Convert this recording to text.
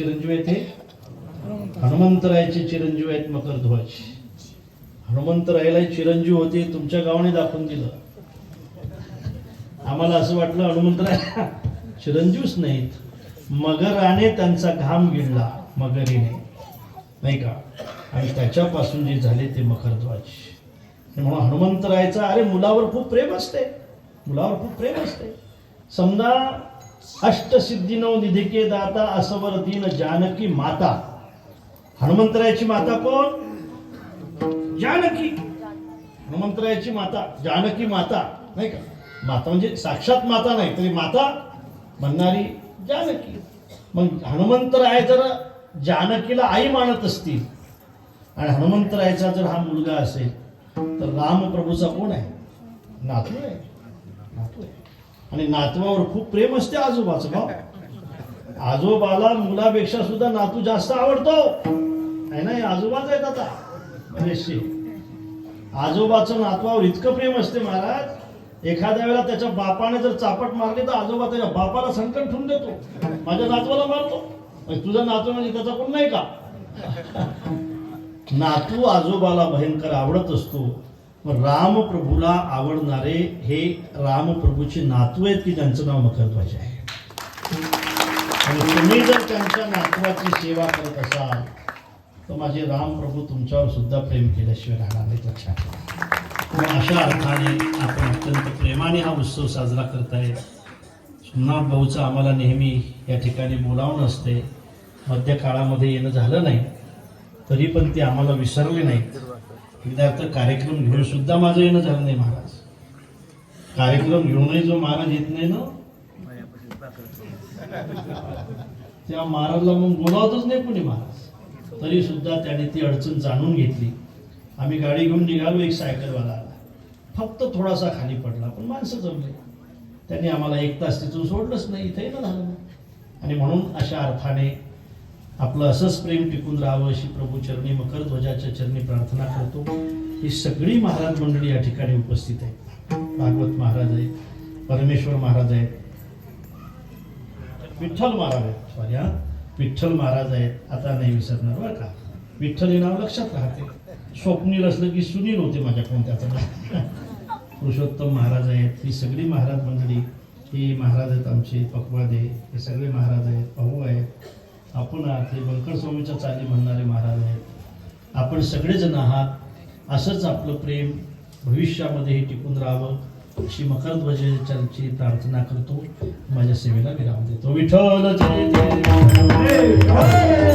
चिरंजीव आहेत हे हनुमंतरायाचे चिरंजीव आहेत मकरध्वज हनुमंतरायला चिरंजीव होते तुमच्या गावाने दाखवून दिलं. आम्हाला असं वाटलं हनुमंतराय चिरंजीवच नाहीत. मगराने त्यांचा घाम गिळला मगरीने. नाही का? आणि त्याच्यापासून जे झाले ते मकरध्वज म्हणून हनुमंतरायचा अरे मुलावर खूप प्रेम असते. मुलावर खूप प्रेम असते. समजा अष्टसिद्धीनो निधिके दाता असवर दीन जानकी माता. हनुमंतरायाची माता कोण? जानकी. हनुमंतरायाची माता जानकी माता नाही का? माता म्हणजे साक्षात माता नाही तरी माता म्हणणारी जानकी. मग हनुमंतराय जर जानकीला आई मानत असतील आणि हनुमंतरायचा जर हा मुलगा असेल तर रामप्रभूचा कोण आहे आहे? नातू आहे. आणि नातवावर खूप प्रेम असते आजोबाचं भाऊ. आजोबाला मुलापेक्षा सुद्धा नातू जास्त आवडतो. आहे ना हे आजोबाच आहेत आता. बरेचसे आजोबाचं नातवावर इतकं प्रेम असते महाराज. एखाद्या वेळेला त्याच्या बापाने जर चापट मारली तर आजोबा त्याच्या बापाला संकट ठेवून देतो. माझ्या नातवाला मारतो. तुझा नातू म्हणजे त्याचा कोण नाही का? नातू आजोबाला भयंकर आवडत असतो. रामप्रभूला आवडणारे हे रामप्रभूचे नातू आहेत की त्यांचं नाव मकरध्वज आहे? आणि तुम्ही जर त्यांच्या नातवाची सेवा करत असाल तर माझे रामप्रभू तुमच्यावर सुद्धा प्रेम केल्याशिवाय राहणार नाही लक्षात ठेवा. अशा अर्थाने आपण अत्यंत प्रेमाने हा उत्सव साजरा करताय. सोमनाथ भाऊचं आम्हाला नेहमी या ठिकाणी बोलावणं असते. मध्य काळामध्ये येणं झालं नाही. तरी पण ते आम्हाला विसरले नाहीत. एकदा कार्यक्रम घेऊन सुद्धा माझं येणं झालं नाही महाराज. कार्यक्रम घेऊनही जो महाराज येत नाही ना त्या महाराजला मग बोलावतच नाही कोणी महाराज. तरी सुद्धा त्याने ती अडचण जाणून घेतली. आम्ही गाडी घेऊन निघालो एक सायकलवाला आला. फक्त थोडासा खाली पडला पण माणसं जमले. त्यांनी आम्हाला एक तास तिथून सोडलंच नाही इथे ना झालं. आणि म्हणून अशा अर्थाने आपलं असंच प्रेम टिकून राहावं अशी प्रभू चरणी मकर ध्वजाच्या चरणी प्रार्थना करतो. ही सगळी महाराज मंडळी या ठिकाणी उपस्थित आहे भागवत महाराज आहे परमेश्वर महाराज आहेत. विठ्ठल महाराज आहेत. सॉरी हा. विठ्ठल महाराज आहेत. आता नाही विसरणार बरं का. विठ्ठल हे नाव लक्षात राहते. स्वप्नील असलं की सुनील होते माझ्याकडून त्याचं पुरुषोत्तम महाराज आहेत. ही सगळी महाराज मंडळी ही महाराज आहेत आमचे पकवादे हे सगळे महाराज आहेत भाऊ आहेत. आपण आहात हे बंकर स्वामीच्या चाली म्हणणारे महाराज आहेत. आपण सगळेजण आहात. असंच आपलं प्रेम भविष्यामध्येही टिकून राहावं अशी मकर ध्वजाची प्रार्थना करतो. माझ्या सेवेला विराम देतो. विठ्ठल जय जय.